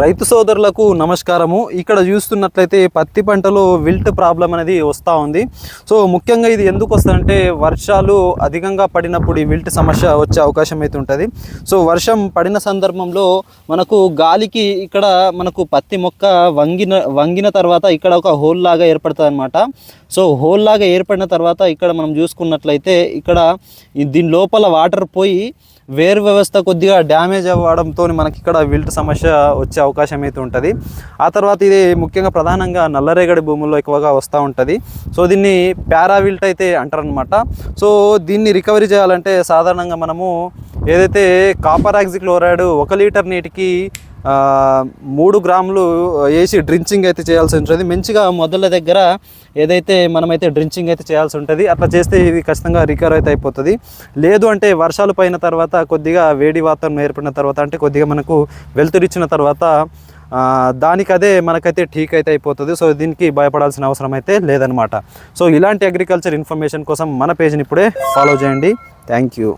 రైతు సోదరులకు నమస్కారము. ఇక్కడ చూస్తున్నట్లయితే పత్తి పంటలో విల్ట్ ప్రాబ్లం అనేది వస్తూ ఉంది. సో ముఖ్యంగా ఇది ఎందుకు వస్తుందంటే వర్షాలు అధికంగా పడినప్పుడు ఈ విల్ట్ సమస్య వచ్చే అవకాశం అయితే ఉంటుంది. సో వర్షం పడిన సందర్భంలో మనకు గాలికి ఇక్కడ మనకు పత్తి మొక్క వంగిన వంగిన తర్వాత ఇక్కడ ఒక హోల్ లాగా ఏర్పడుతుంది అనమాట సో హోల్ లాగా ఏర్పడిన తర్వాత ఇక్కడ మనం చూసుకున్నట్లయితే ఇక్కడ దీని లోపల వాటర్ పోయి వేరు వ్యవస్థ కొద్దిగా డ్యామేజ్ అవ్వడంతో మనకి ఇక్కడ విల్ట్ సమస్య వచ్చే అవకాశం అయితే ఉంటుంది. ఆ తర్వాత ఇది ముఖ్యంగా ప్రధానంగా నల్లరేగడి భూముల్లో ఎక్కువగా వస్తూ ఉంటుంది. సో దీన్ని పారావిల్ట్ అయితే అంటారనమాట సో దీన్ని రికవరీ చేయాలంటే సాధారణంగా మనము ఏదైతే కాపర్ ఆక్సిక్లోరైడ్ ఒక లీటర్ నీటికి మూడు గ్రాములు వేసి డ్రించింగ్ అయితే చేయాల్సి ఉంటుంది. మంచిగా మొదల దగ్గర ఏదైతే మనమైతే డ్రించింగ్ అయితే చేయాల్సి ఉంటుంది అట్లా చేస్తే ఇది ఖచ్చితంగా రికవర్ అయితే అయిపోతుంది. లేదు అంటే వర్షాలు పైన తర్వాత కొద్దిగా వేడి వాతావరణం ఏర్పడిన తర్వాత అంటే కొద్దిగా మనకు వెలుతురిచ్చిన తర్వాత దానికి దానికదే మనకైతే ఠీక్ అయితే అయిపోతుంది. సో దీనికి భయపడాల్సిన అవసరం అయితే లేదనమాట సో ఇలాంటి అగ్రికల్చర్ ఇన్ఫర్మేషన్ కోసం మన పేజ్ని ఇప్పుడే ఫాలో చేయండి. Thank you